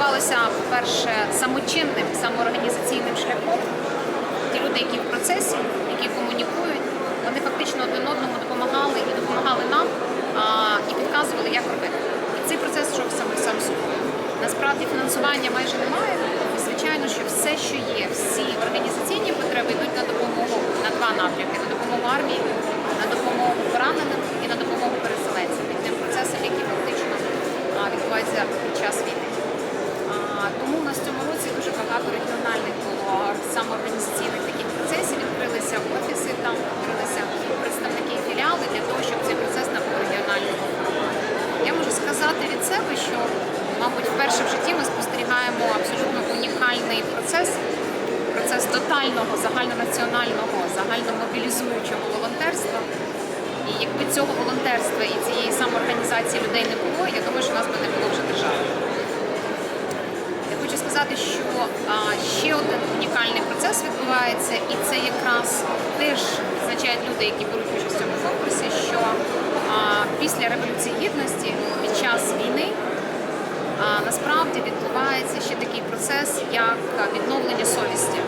по-перше, самочинним, самоорганізаційним шляхом. Ті люди, які в процесі, які комунікують, вони фактично один одному допомагали і допомагали нам а, і підказували, як робити. І цей процес йшов сам, сам собою. Насправді фінансування майже немає. І звичайно, що все, що є, всі організаційні потреби йдуть на допомогу на два напрямки: на допомогу армії, на допомогу пораненим і на допомогу переселенцям і тим процесам, які фактично відбуваються під час війни. Тому у нас цьому році дуже багато регіональних було самоорганізаційних таких процесів. Відкрилися офіси, там відкрилися представники філіали для того, щоб цей процес набув регіонального. Я можу сказати від себе, що, мабуть, вперше в житті ми спостерігаємо абсолютно унікальний процес, процес тотального загальнонаціонального, загальномобілізуючого волонтерства. І якби цього волонтерства і цієї самоорганізації людей не було, я думаю, що в нас би не було вже держави. Сказати, що ще один унікальний процес відбувається, і це якраз теж відзначають люди, які беруть участь в цьому конкурсі, що після Революції Гідності, під час війни, насправді відбувається ще такий процес, як відновлення совісті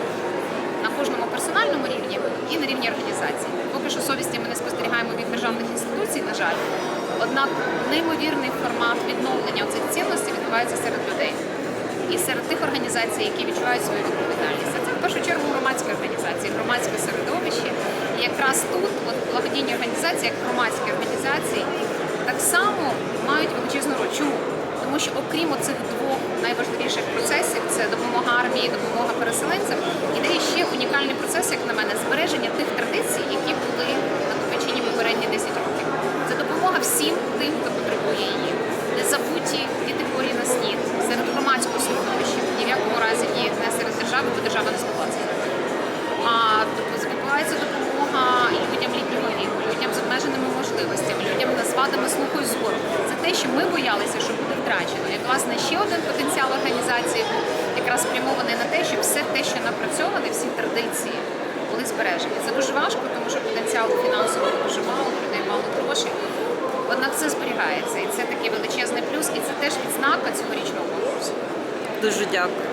на кожному персональному рівні і на рівні організації. Поки що совісті ми не спостерігаємо від державних інституцій, на жаль. Однак неймовірний формат відновлення цих цінностей відбувається серед людей і серед тих організацій, які відчувають свою відповідальність. А це в першу чергу громадські організації, громадське середовище. І якраз тут от, благодійні організації, як громадські організації, так само мають величезну роль. Чому? Тому що окрім оцих двох найважливіших процесів це допомога армії, допомога переселенцям, іде ще унікальний процес, як на мене, збереження тих традицій, держави, бо держава не це. А тобто відбувається допомога людям літнього віку, людям з обмеженими можливостями, людям з вадами слуху і зору. Це те, що ми боялися, що буде втрачено. І власне ще один потенціал організації якраз спрямований на те, щоб все те, що напрацьоване, всі традиції були збережені. Це дуже важко, тому що потенціалу фінансового дуже мало, людей мало грошей. Однак це зберігається, і це такий величезний плюс, і це теж відзнака цьогорічного конкурсу. Дуже дякую.